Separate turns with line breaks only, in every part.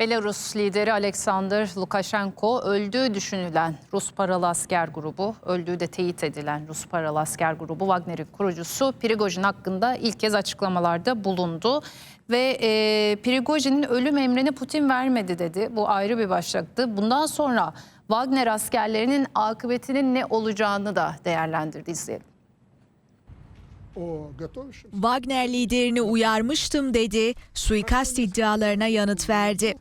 Belarus lideri Alexander Lukashenko öldüğü düşünülen Rus paralı asker grubu, öldüğü de teyit edilen Rus paralı asker grubu Wagner'in kurucusu Prigojin hakkında ilk kez açıklamalarda bulundu. Ve e, Prigojin'in ölüm emrini Putin vermedi dedi. Bu ayrı bir başlıktı. Bundan sonra Wagner askerlerinin akıbetinin ne olacağını da değerlendirdi izleyelim.
Wagner liderini uyarmıştım dedi, suikast iddialarına yanıt verdi.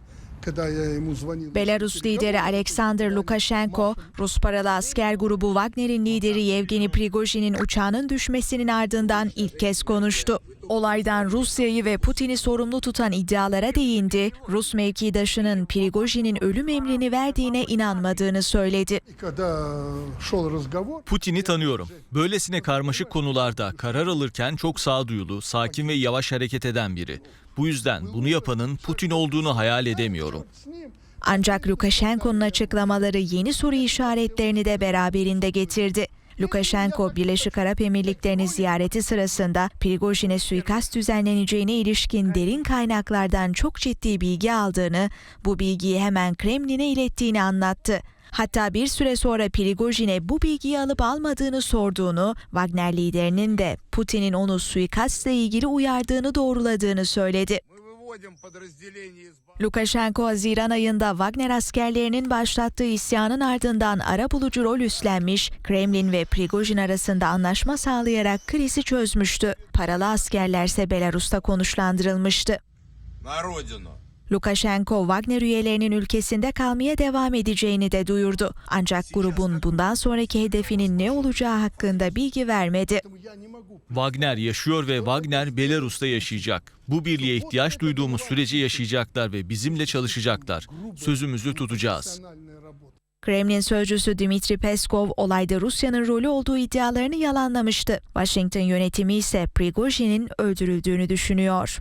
Belarus lideri Alexander Lukashenko, Rus paralı asker grubu Wagner'in lideri Yevgeni Prigojin'in uçağının düşmesinin ardından ilk kez konuştu. Olaydan Rusya'yı ve Putin'i sorumlu tutan iddialara değindi, Rus mevkidaşının Prigojin'in ölüm emrini verdiğine inanmadığını söyledi.
Putin'i tanıyorum. Böylesine karmaşık konularda karar alırken çok sağduyulu, sakin ve yavaş hareket eden biri. Bu yüzden bunu yapanın Putin olduğunu hayal edemiyorum.
Ancak Lukashenko'nun açıklamaları yeni soru işaretlerini de beraberinde getirdi. Lukashenko, Birleşik Arap Emirlikleri'ni ziyareti sırasında Prigojin'e suikast düzenleneceğine ilişkin derin kaynaklardan çok ciddi bilgi aldığını, bu bilgiyi hemen Kremlin'e ilettiğini anlattı. Hatta bir süre sonra Prigojin'e bu bilgiyi alıp almadığını sorduğunu, Wagner liderinin de Putin'in onu suikastla ilgili uyardığını doğruladığını söyledi.
Мы выводим подразделения из
Lukashenko Haziran ayında Wagner askerlerinin başlattığı isyanın ardından ara bulucu rol üstlenmiş, Kremlin ve Prigojin arasında anlaşma sağlayarak krizi çözmüştü. Paralı askerlerse Belarus'ta konuşlandırılmıştı.
на родину.
Lukashenko Wagner üyelerinin ülkesinde kalmaya devam edeceğini de duyurdu. Ancak grubun bundan sonraki hedefinin ne olacağı hakkında bilgi vermedi.
Wagner yaşıyor ve Wagner Belarus'ta yaşayacak. Bu birliğe ihtiyaç duyduğumuz sürece yaşayacaklar ve bizimle çalışacaklar. Sözümüzü tutacağız.
Kremlin sözcüsü Dmitri Peskov olayda Rusya'nın rolü olduğu iddialarını yalanlamıştı. Washington yönetimi ise Prigozhin'in öldürüldüğünü düşünüyor.